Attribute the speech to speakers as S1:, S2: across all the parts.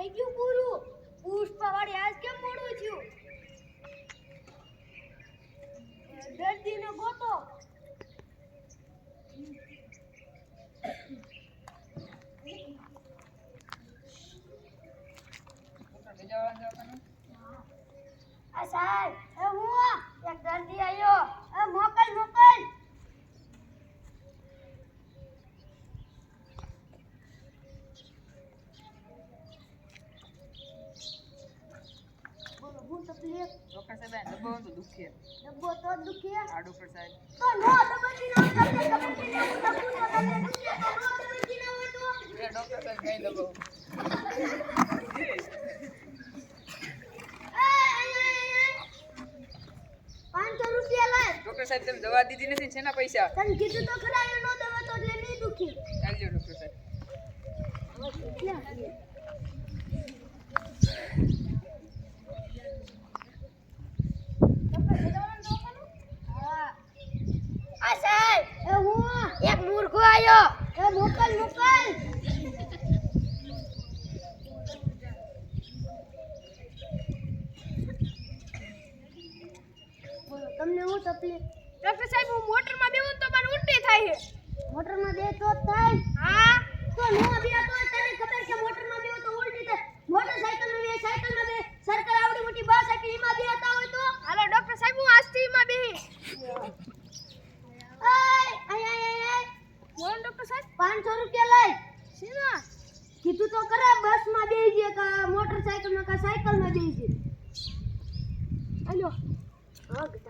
S1: થઈ ગયું પૂરું? પુષ્પા વાળી આજ કેમ મોડું થયું? દર્દીને ગોતો. આ સાહેબ હું એક દર્દી આવ્યો એ મોકલ મોકલ બોલો હું તકલીફ
S2: ડોક્ટર સાહેબ ડબ્બો તો દુખે
S1: ડબ્બો તો દુખે
S2: આ ડોક્ટર સાહેબ
S1: તો નો દબકી ના તમને દબકી ના હોય તો તમને દુખે તો નો દબકી ના તો?
S2: ડોક્ટર સાહેબ કઈ ડબ્બો
S1: પાંચસો રૂપિયા લાય.
S2: ડોક્ટર સાહેબ તમે દવા દીધી નથી ને શેના પૈસા?
S1: તને કીધું તો ખરા એ નો દવા તો એટલે નહીં દુખી.
S2: ચાલજો ડોક્ટર સાહેબ
S1: આ સાહેબ એ હું એક મૂર્ખો આયો એ મોકલ મોકલ બોલો તમને શું તકલીફ.
S3: ડોક્ટર સાહેબ હું મોટરમાં બેહું તો મને ઉલટી થાય છે.
S1: મોટરમાં બે તો થાય.
S3: હા.
S1: તો નો અભ્યા તો તને ખબર કે મોટરમાં બેહું તો ઉલટી થાય. મોટરસાઇકલમાં બે સાયકલમાં બે. સરકાર આવડી મોટી બસ હતી એમાં બે હતા હોય તો?
S3: હાલો ડોક્ટર સાહેબ હું આજથી માં બેહી.
S1: આય આય આય આય
S3: બોલો ડોક્ટર સાહેબ.
S1: પાંચસો રૂપિયા લાય
S3: શેના?
S1: કીધું તો ખરા બસમાં બેહી જે કા મોટરસાઇકલમાં કા સાયકલમાં બેહી જે
S3: હાલો
S1: હગ ધડક છે ડોક્ટર ભજીયાનું ભજીયાવાળાનું દવાખાનું જવા ડોક્ટર ભજીયા ઈ આય નથી ડોક્ટર ભેજાવાળા ઈ હે આ સાહેબ એ હું બીજો મૂર્ખો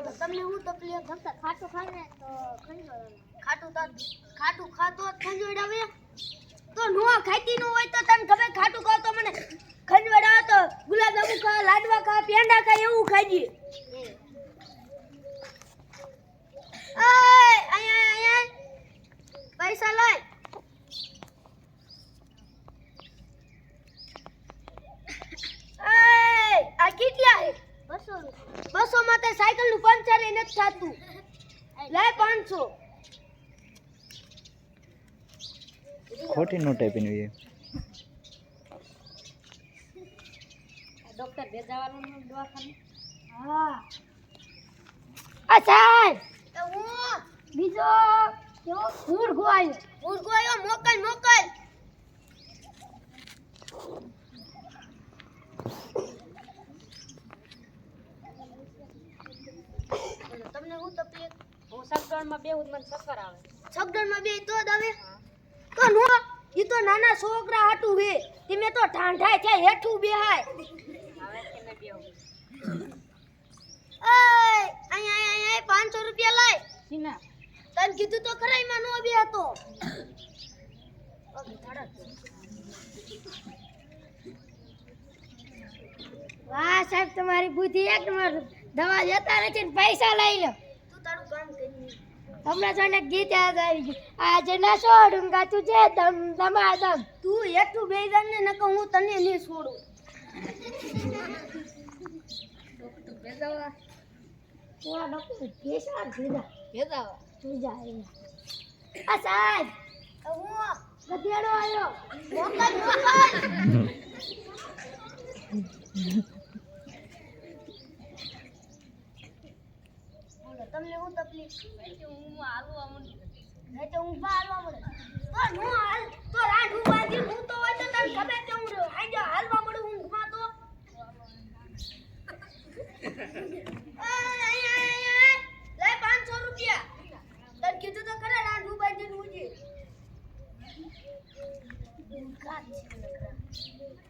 S1: તમને હું તકલીફ ભક્તા ખાટું ખાય ને તો ખાટું તો ખાટું ખાતો ખંજવડાવે તો નો ખાતી નો હોય તો તને ખબર, ખાટું ખાવ તો મને ખંજોળ આવે તો ગુલાબ ખા, લાડવા ખા, પેંડા ખા, એવું ખાઈ આય આય આય આય પૈસા લાય આય આ કેટલા હે બસો બસો માં તે સાયકલનું પંચર એ લે પાંચસો.
S4: ખોટી નોટ આપીને હોય
S3: ડોક્ટર ભેજાવાનું દવાખાને?
S1: હા. આ સાહેબ! એ હું. બીજો કેવો? ફૂડ ગોયો ફૂડ ગોયો મોકલ મોકલ તમને હું તકલીફ
S3: હું બેહું મને ચક્કર આવે.
S1: સગડનમાં બે તો જ આવે? તો નો ઈ તો નાના છોકરા હાટું હે. તમે તો ઠાંઠાય છે હેઠું બેહાય.
S3: હવે બેહું.
S1: આય આય આય 500 રૂપિયા લાય. તને કીધું તો ખરા એમાં નો બે હતો વાહ સાહેબ તમારી બુદ્ધિ એક નંબર દવા જતા નથી ને પૈસા લઈ લો. હમણાં તો ને ગીત યાદ આવી ગયું. આજે ના છોડુંગા તુજે દમ દમાદમ. તું એટલું બે જણ ને નકો હું તને નહીં છોડું. સાહેબ હું આવ્યો મોકલ મોકલ બોલો તમને શું? તકલીફ
S3: હું હાલવા માંડી.
S1: નહીં તો હું હાલવા મળે તો હું હાલ તો રાડ હું બાજી હું તો હોય તો તને ગમે તે હું હાજે હાલવા મળું ઊંઘમાં તો. આય, આય, આય, આય. લઈ 500 રૂપિયા. તને કીધું તો ખરા રાઠું બાંધીને ઊંઘી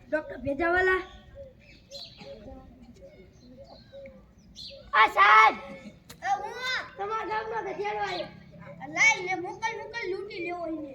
S1: ડોક્ટર ભેજાવાલા? આ સાહેબ! હું તમારા ગામનો ગધેડો આવ્યો લાઈ લે મોકલ મોકલ લૂંટી લેવો એને.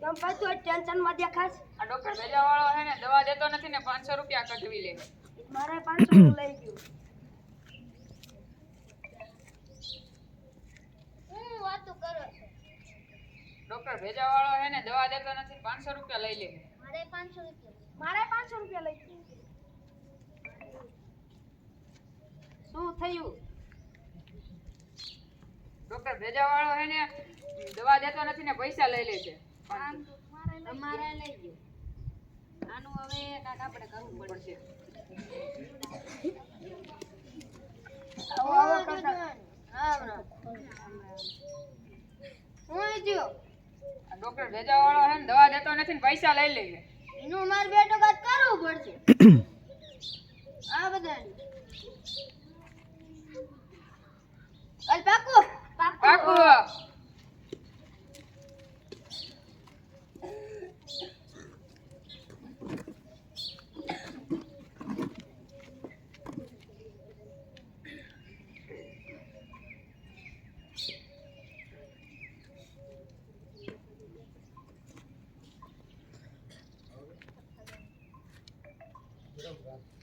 S1: તમ પાછું ટેન્શનમાં દેખાશ?
S2: આ ડોક્ટર ભેજા વાળો છે ને દવા દેતો નથી ને પાંચસો રૂપિયા કઢવી લે.
S1: મારે 500 લઈ ગયો. હું વાતો કરો
S2: ડોક્ટર ભેજા વાળો છે ને દવા દેતો નથી પાંચસો રૂપિયા લઈ લે.
S1: મારે 500 રૂપિયા. મારે 500 રૂપિયા લઈ ગયો.
S3: શું થયું?
S2: ડોક્ટર ભેજા વાળો છે ને દવા દેતો નથી ને પૈસા લઈ લે છે
S3: તમારે લઈ ગયો. આનું હવે કાંઈક આપણે કરવું પડશે.
S1: હું
S2: ડોક્ટર ભેજાવાળો છે ને દવા દેતો નથી ને પૈસા લઈ લે છે
S1: એનું માર બેટો કાત કરવું પડશે. આ બધાની. કાલ પાકું.
S2: પાકું
S1: અચ્છા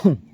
S1: home.